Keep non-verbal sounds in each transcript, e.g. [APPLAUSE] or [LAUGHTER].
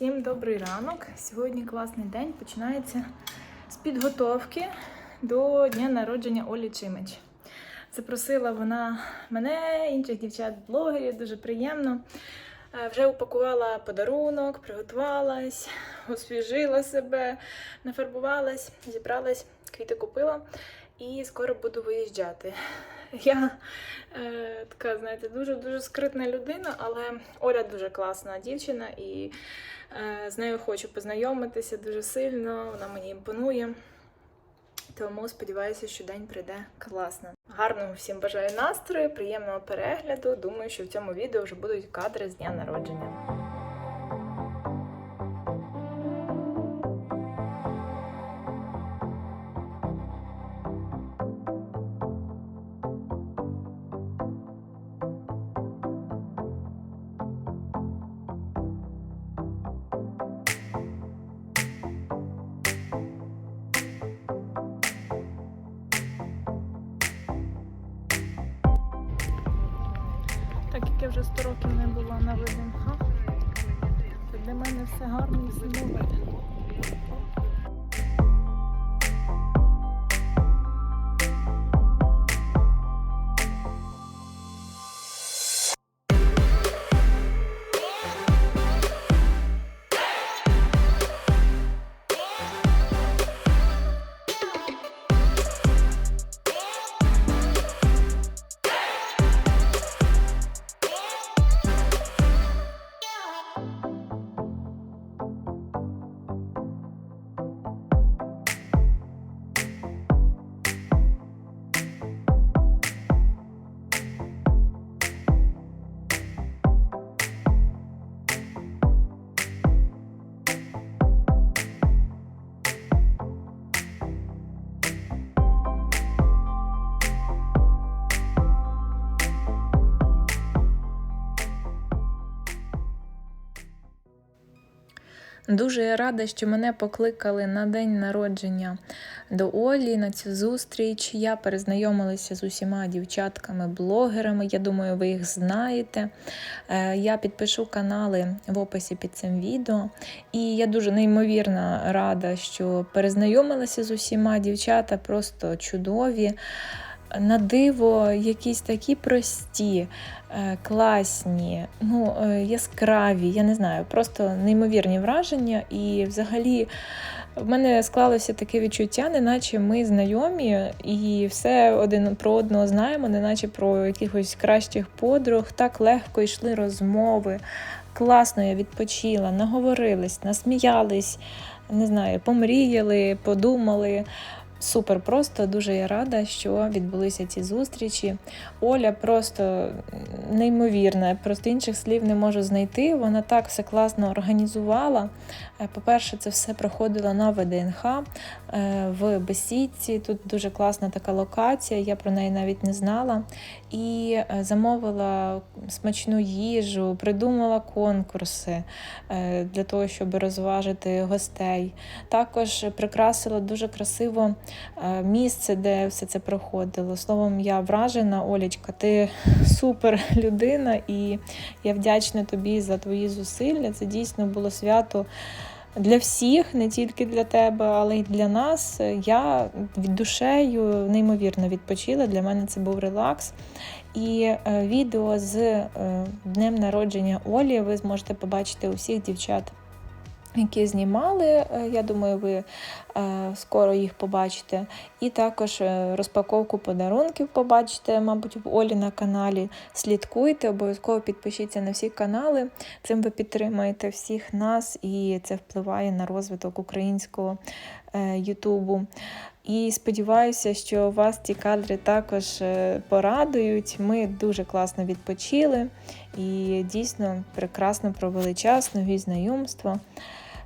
Всім добрий ранок. Сьогодні класний день починається з підготовки до дня народження Олі Чимич. Запросила вона мене, інших дівчат-блогерів, дуже приємно. Е, Вже упакувала подарунок, приготувалась, освіжила себе, нафарбувалась, зібралась, квіти купила і скоро буду виїжджати. [LAUGHS] Я е, така, знаєте, дуже-дуже скритна людина, але Оля дуже класна дівчина і е, з нею хочу познайомитися дуже сильно, вона мені імпонує. Тому сподіваюся, що день прийде класно. Гарного всім бажаю настрою, приємного перегляду. Думаю, що в цьому відео вже будуть кадри з дня народження. Дуже рада, що мене покликали на день народження до Олі на цю зустріч. Я перезнайомилася з усіма дівчатками-блогерами. Я думаю, ви їх знаєте. Е, Я підпишу канали в описі під цим відео. І я дуже неймовірно рада, що перезнайомилася з усіма дівчата, просто чудові. На диво, якісь такі прості, е, класні, ну, е, яскраві, я не знаю, просто неймовірні враження. І взагалі в мене склалося таке відчуття, неначе ми знайомі і все один про одного знаємо, неначе про якихось кращих подруг. Так легко йшли розмови. Класно я відпочила, наговорились, насміялись, не знаю, помріяли, подумали. Супер, просто дуже я рада, що відбулися ці зустрічі. Оля просто неймовірна, просто інших слів не можу знайти. Вона так все класно організувала. Е, По-перше, це все проходило на ВДНХ е, в Бесідці. Тут дуже класна така локація, я про неї навіть не знала. І е, замовила смачну їжу, придумала конкурси для того, щоб розважити гостей. Також прикрасила дуже красиво місце, де все це проходило. Словом, я вражена, Олічка, ти супер людина, і я вдячна тобі за твої зусилля. Це дійсно було свято. Для всіх, не тільки для тебе, але й для нас. Я від душею неймовірно відпочила. Для мене це був релакс. І е, відео з е, днем народження Олі ви зможете побачити у всіх дівчат, які знімали. Е, Я думаю, ви е, скоро їх побачите. І також е, розпаковку подарунків побачите, мабуть, в Олі на каналі. Слідкуйте, обов'язково підпишіться на всі канали. Цим ви підтримаєте всіх нас, і це впливає на розвиток українського Ютубу. І сподіваюся, що вас ці кадри також порадують. Ми дуже класно відпочили і дійсно прекрасно провели час, нові знайомства.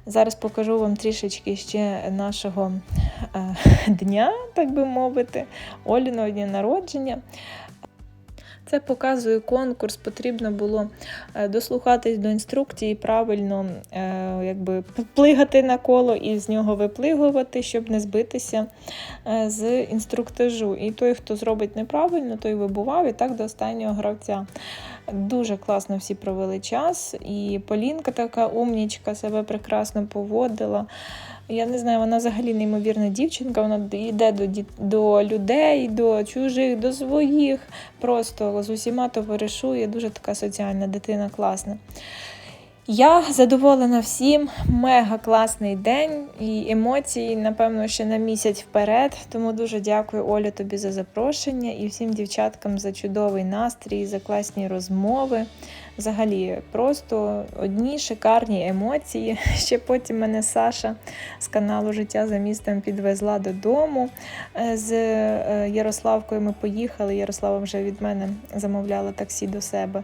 Зараз покажу вам трішечки ще нашого е, дня, так би мовити, Оліного дня народження. Це показує конкурс, потрібно було е, дослухатись до інструкції, правильно е, якби, плигати на коло і з нього виплигувати, щоб не збитися з інструктажу. І той, хто зробить неправильно, той вибував і так до останнього гравця. Дуже класно всі провели час. І Полінка така умнічка, себе прекрасно поводила. Я не знаю, вона взагалі неймовірна дівчинка. Вона йде до, до людей, до чужих, до своїх. Просто з усіма товаришує. Дуже така соціальна дитина, класна. Я задоволена всім, мега класний день і емоції, напевно, ще на місяць вперед. Тому дуже дякую, Олю, тобі за запрошення і всім дівчаткам за чудовий настрій, за класні розмови. Взагалі, просто одні шикарні емоції. [LAUGHS] Ще потім мене Саша з каналу Життя за містом підвезла додому. Е, З е, Ярославкою ми поїхали. Ярослава вже від мене замовляла таксі до себе.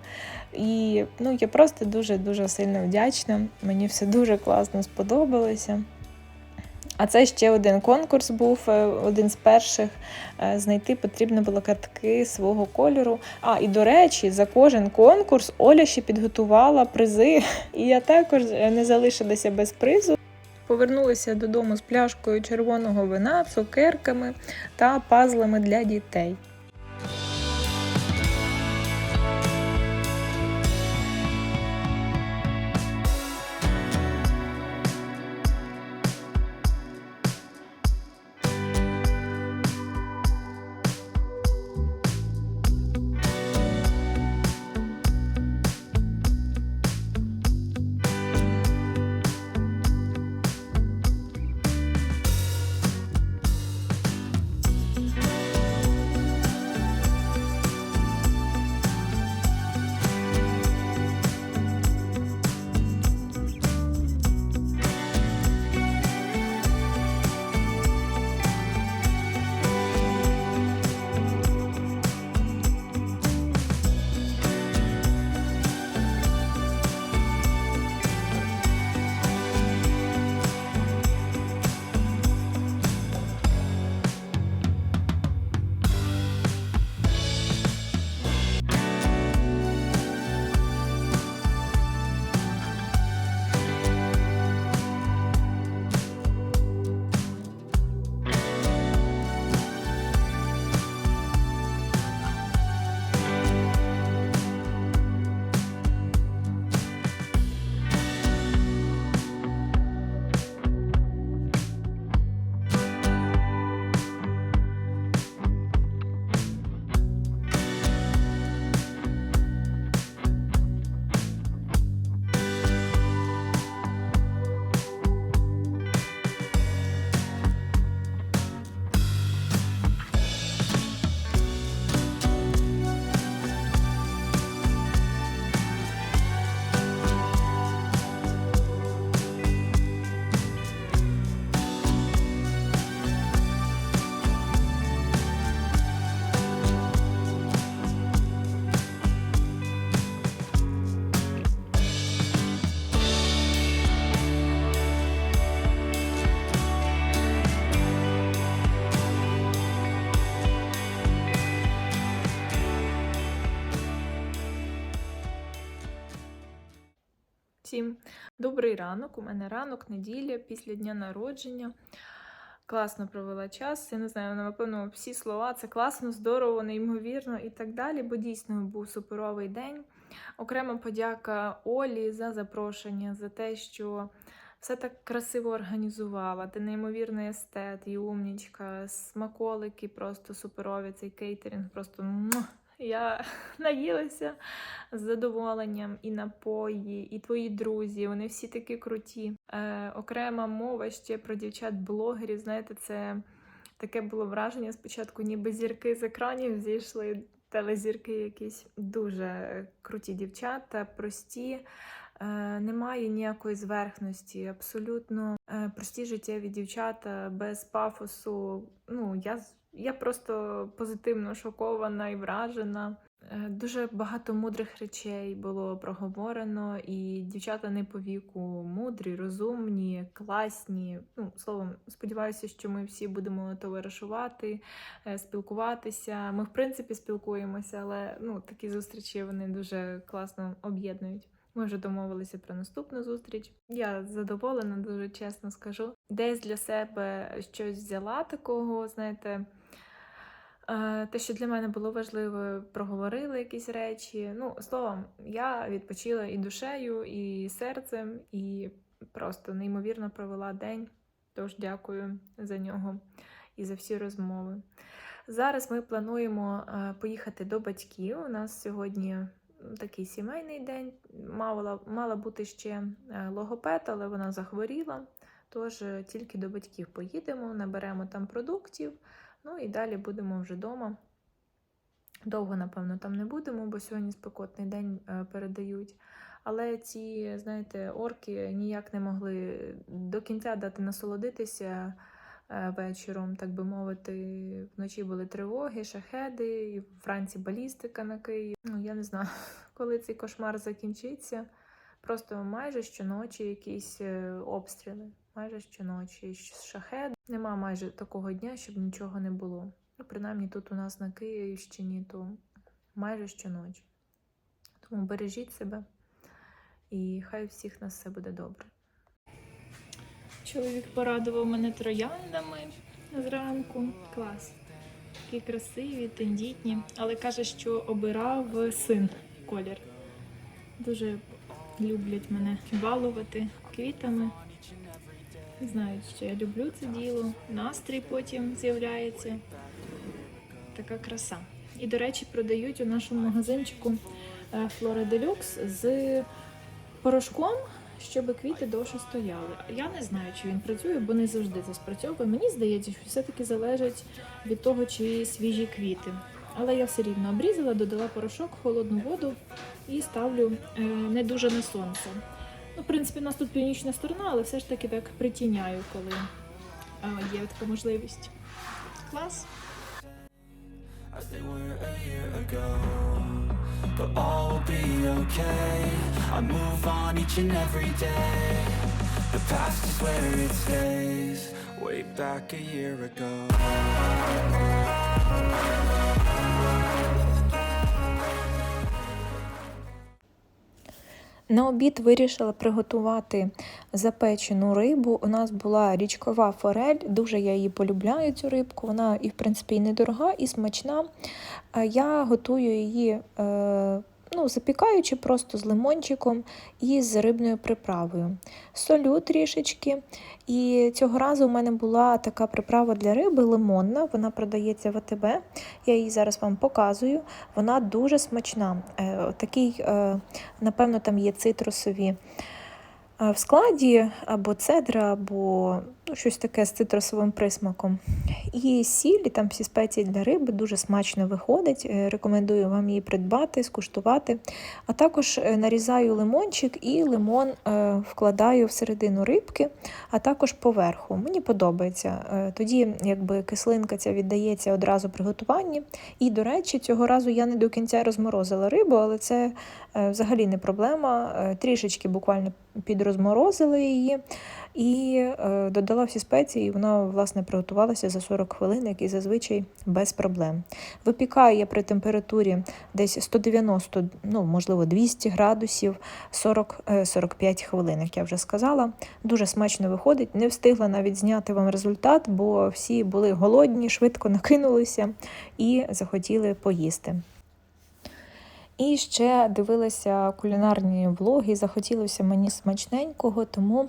І ну, я просто дуже-дуже сильно вдячна. Мені все дуже класно сподобалося. А це ще один конкурс був, е, один з перших. Е, Знайти потрібно було картки свого кольору. А, і до речі, за кожен конкурс Оля ще підготувала призи, і я також е, не залишилася без призу. Повернулася додому з пляшкою червоного вина, цукерками та пазлами для дітей. Всім добрий ранок. У мене ранок, неділя, після дня народження. Класно провела час. Я не знаю, напевно, всі слова це класно, здорово, неймовірно і так далі, бо дійсно був суперовий день. Окрема подяка Олі за запрошення, за те, що все так красиво організувала. Ти неймовірний естет і умнічка, смаколики просто суперові, цей кейтеринг просто. Я [LAUGHS] наїлася з задоволенням і напої, і твої друзі. Вони всі такі круті. Е, окрема мова ще про дівчат-блогерів. Знаєте, це таке було враження спочатку, ніби зірки з екранів зійшли. Телезірки якісь дуже круті дівчата, прості, е, немає ніякої зверхності, абсолютно е, прості життєві дівчата без пафосу. Ну, я, я просто позитивно шокована і вражена. Е, Дуже багато мудрих речей було проговорено, і дівчата не по віку мудрі, розумні, класні. Ну, словом, сподіваюся, що ми всі будемо товаришувати, е, спілкуватися. Ми, в принципі, спілкуємося, але ну, такі зустрічі вони дуже класно об'єднують. Ми вже домовилися про наступну зустріч. Я задоволена, дуже чесно скажу. Десь для себе щось взяла такого, знаєте, Те, що для мене було важливо, проговорили якісь речі. Ну, словом, я відпочила і душею, і серцем, і просто неймовірно провела день. Тож дякую за нього і за всі розмови. Зараз ми плануємо е, поїхати до батьків. У нас сьогодні такий сімейний день. Мала, мала бути ще е, логопед, але вона захворіла. Тож е, тільки до батьків поїдемо, наберемо там продуктів. Ну і далі будемо вже вдома. Довго, напевно, там не будемо, бо сьогодні спекотний день е, передають. Але ці, знаєте, орки ніяк не могли до кінця дати насолодитися е, вечором, так би мовити. Вночі були тривоги, шахеди, і вранці балістика на Київ. Ну, я не знаю, [LAUGHS] коли цей кошмар закінчиться. Просто майже щоночі якісь е, обстріли. Майже щоночі. Шахед. Нема майже такого дня, щоб нічого не було. Ну, принаймні тут у нас на Київщині, то майже щоночі. Тому бережіть себе і хай всіх нас все буде добре. Чоловік порадував мене трояндами зранку. Клас. Такі красиві, тендітні. Але каже, що обирав син колір. Дуже люблять мене балувати квітами. Знають, що я люблю це діло. Настрій потім з'являється. Така краса. І, до речі, продають у нашому магазинчику е, Flora Deluxe з порошком, щоб квіти довше стояли. Я не знаю, чи він працює, бо не завжди це спрацьовує. Мені здається, що все-таки залежить від того, чи свіжі квіти. Але я все рівно обрізала, додала порошок, холодну воду і ставлю е, не дуже на сонце. Ну, в принципі, у нас тут північна сторона, але все ж таки так притіняю, коли е, є така можливість. Клас. But all will be okay. I move on each and every day. The past is where it stays. Way back a year ago. На обід вирішила приготувати запечену рибу. У нас була річкова форель, дуже я її полюбляю, цю рибку. Вона і, в принципі, і недорога, і смачна. Я готую її, е, ну, запікаючи просто з лимончиком і з рибною приправою. Солю трішечки. І цього разу у мене була така приправа для риби лимонна. Вона продається в АТБ. Я її зараз вам показую. Вона дуже смачна. Е, Такий, е, напевно, там є цитрусові в складі, або цедра, або ну, щось таке з цитрусовим присмаком. І сіль, там всі спеції для риби дуже смачно виходить. Е, Рекомендую вам її придбати, скуштувати. А також е, нарізаю лимончик і лимон е, вкладаю всередину рибки, а також поверху. Мені подобається. Тоді якби кислинка ця віддається одразу при готуванні. І, до речі, цього разу я не до кінця розморозила рибу, але це взагалі не проблема. Трішечки буквально підрозморозила її і е, додала всі спеції, і вона власне приготувалася за 40 хвилин, як і зазвичай без проблем. Випікаю я при температурі десь 190, ну можливо 200 градусів 40, е, 45 хвилин, як я вже сказала. Дуже смачно виходить. Не встигла навіть зняти вам результат, бо всі були голодні, швидко накинулися і захотіли поїсти. І ще дивилася кулінарні влоги, захотілося мені смачненького, тому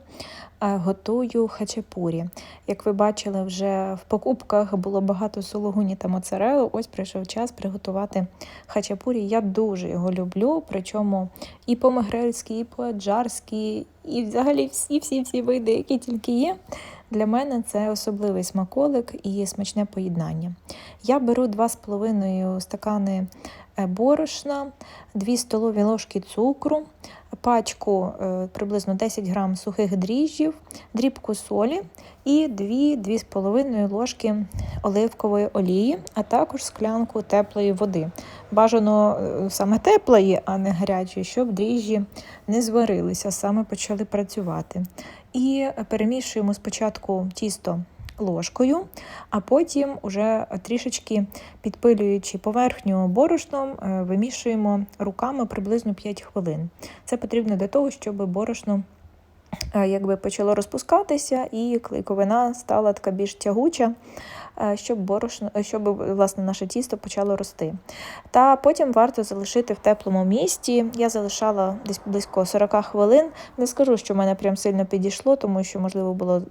е, готую хачапурі. Як ви бачили, вже в покупках було багато сологуні та моцарелу. Ось прийшов час приготувати хачапурі. Я дуже його люблю, причому і по-мегрельськи, і по-аджарськи, і взагалі всі-всі-всі види, які тільки є. Для мене це особливий смаколик і смачне поєднання. Я беру 2,5 стакани борошна, 2 столові ложки цукру, пачку е, приблизно 10 грам сухих дріжджів, дрібку солі і 2-2,5 ложки оливкової олії, а також склянку теплої води. Бажано е, саме теплої, а не гарячої, щоб дріжджі не зварилися, саме почали працювати. І перемішуємо спочатку тісто ложкою, а потім, уже трішечки підпилюючи поверхню борошном, е, вимішуємо руками приблизно 5 хвилин. Це потрібно для того, щоб борошно е, якби почало розпускатися, і клейковина стала така більш тягуча, е, щоб борошно, щоб власне наше тісто почало рости. Та потім варто залишити в теплому місці. Я залишала десь близько 40 хвилин. Не скажу, що в мене прям сильно підійшло, тому що, можливо, було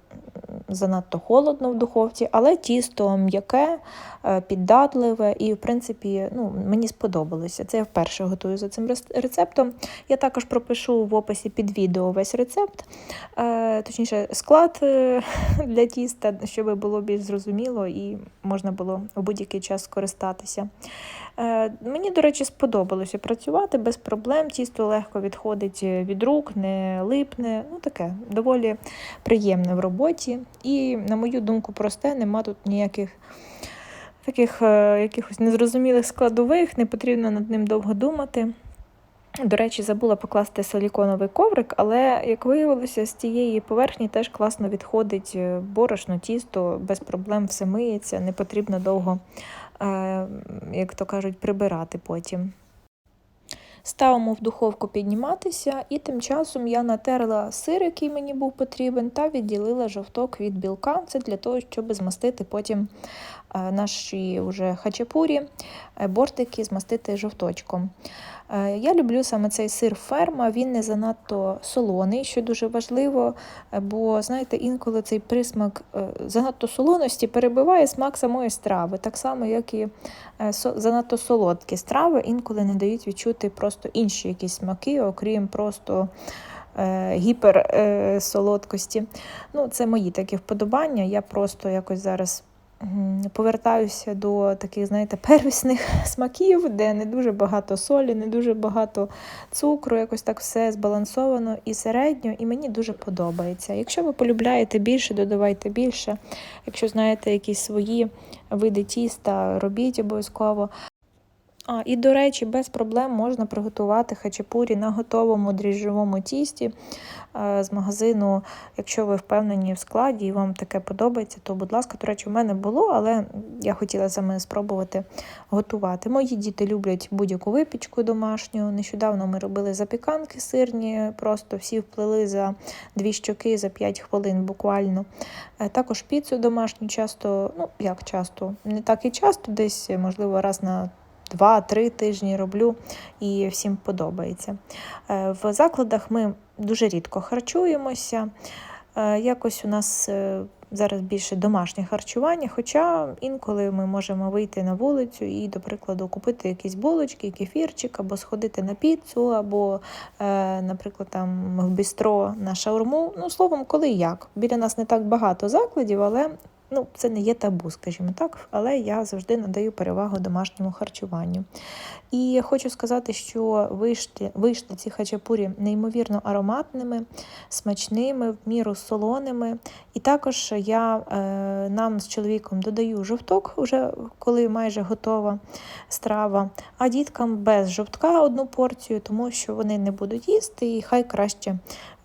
занадто холодно в духовці, але тісто м'яке, е, піддатливе і, в принципі, ну, мені сподобалося. Це я вперше готую за цим рецептом. Я також пропишу в описі під відео весь рецепт, е, точніше, склад е, [LAUGHS] для тіста, щоб було більш зрозуміло і можна було у будь-який час скористатися. Е, Мені, до речі, сподобалося працювати без проблем. Тісто легко відходить від рук, не липне. Ну таке доволі приємне в роботі. І, на мою думку, просте, нема тут ніяких таких е, якихось незрозумілих складових, не потрібно над ним довго думати. До речі, забула покласти силіконовий коврик, але, як виявилося, з тієї поверхні теж класно відходить е, борошно, тісто, без проблем все миється, не потрібно довго, е, як то кажуть, прибирати потім. Ставимо в духовку підніматися, і тим часом я натерла сир, який мені був потрібен, та відділила жовток від білка. Це для того, щоб змастити потім е, наші вже хачапурі, е, бортики змастити жовточком. Е, Я люблю саме цей сир ферма, він не занадто солоний, що дуже важливо, е, бо знаєте, інколи цей присмак е, занадто солоності перебиває смак самої страви, так само, як і е, занадто солодкі страви інколи не дають відчути просто інші якісь смаки, окрім просто е, гіперсолодкості. Ну, це мої такі вподобання. Я просто якось зараз повертаюся до таких, знаєте, первісних [LAUGHS] смаків, де не дуже багато солі, не дуже багато цукру, якось так все збалансовано і середньо, і мені дуже подобається. Якщо ви полюбляєте більше, додавайте більше. Якщо знаєте якісь свої види тіста, робіть обов'язково. А, і, до речі, без проблем можна приготувати хачапурі на готовому дріжджовому тісті е, з магазину. Якщо ви впевнені в складі і вам таке подобається, то, будь ласка, до речі, в мене було, але я хотіла саме спробувати готувати. Мої діти люблять будь-яку випічку домашню. Нещодавно ми робили запіканки сирні, просто всі вплили за дві щоки за 5 хвилин буквально. Е, Також піцу домашню часто, ну як часто, не так і часто, десь, можливо, раз на два-три тижні роблю і всім подобається. Е, В закладах ми дуже рідко харчуємося. Е, Якось у нас е, зараз більше домашнє харчування, хоча інколи ми можемо вийти на вулицю і, до прикладу, купити якісь булочки, кефірчик, або сходити на піцу, або, наприклад, там в бістро на шаурму. Ну, словом, коли як. Біля нас не так багато закладів, але ну, це не є табу, скажімо так, але я завжди надаю перевагу домашньому харчуванню. І хочу сказати, що вийшли, вийшли ці хачапурі неймовірно ароматними, смачними, в міру солоними. І також я е, нам з чоловіком додаю жовток, вже коли майже готова страва, а діткам без жовтка одну порцію, тому що вони не будуть їсти, і хай краще.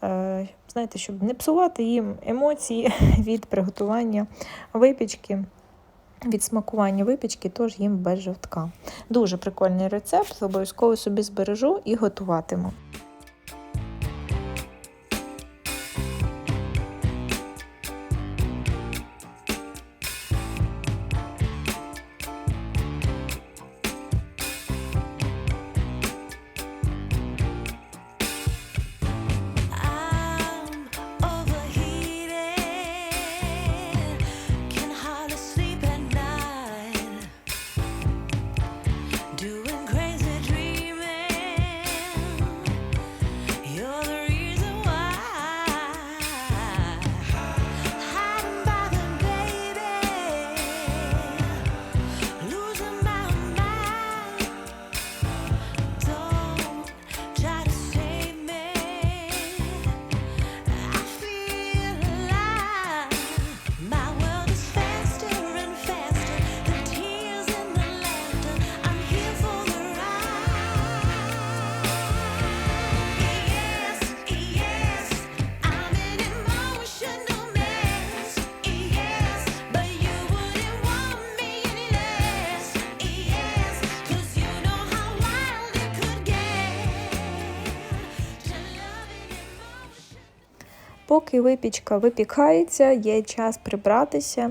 Е, Знаєте, щоб не псувати їм емоції [LAUGHS] від приготування випічки, від смакування випічки, тож їм без жовтка. Дуже прикольний рецепт, обов'язково собі збережу і готуватиму. Поки випічка випікається, є час прибратися.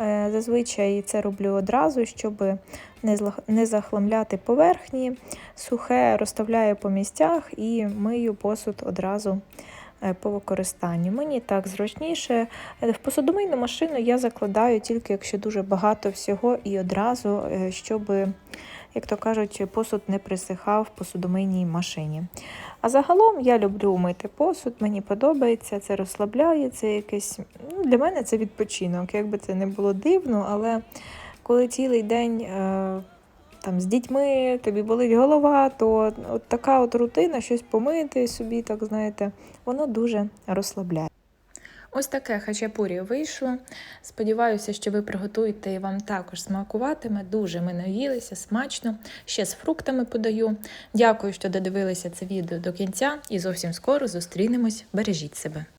Е, Зазвичай це роблю одразу, щоб не захламляти поверхні. Сухе розставляю по місцях і мию посуд одразу е, по використанню. Мені так зручніше. Е, В посудомийну машину я закладаю тільки якщо дуже багато всього і одразу, щоб, як то кажуть, посуд не присихав в посудомийній машині. А загалом я люблю мити посуд, мені подобається, це розслабляє, це якесь. Ну, для мене це відпочинок. Якби це не було дивно, але коли цілий день. Е, там з дітьми тобі болить голова, то от така от рутина, щось помити собі, так знаєте, воно дуже розслабляє. Ось таке хачапурі вийшло. Сподіваюся, що ви приготуєте і вам також смакуватиме. Дуже ми наїлися, смачно. Ще з фруктами подаю. Дякую, що додивилися це відео до кінця і зовсім скоро зустрінемось. Бережіть себе.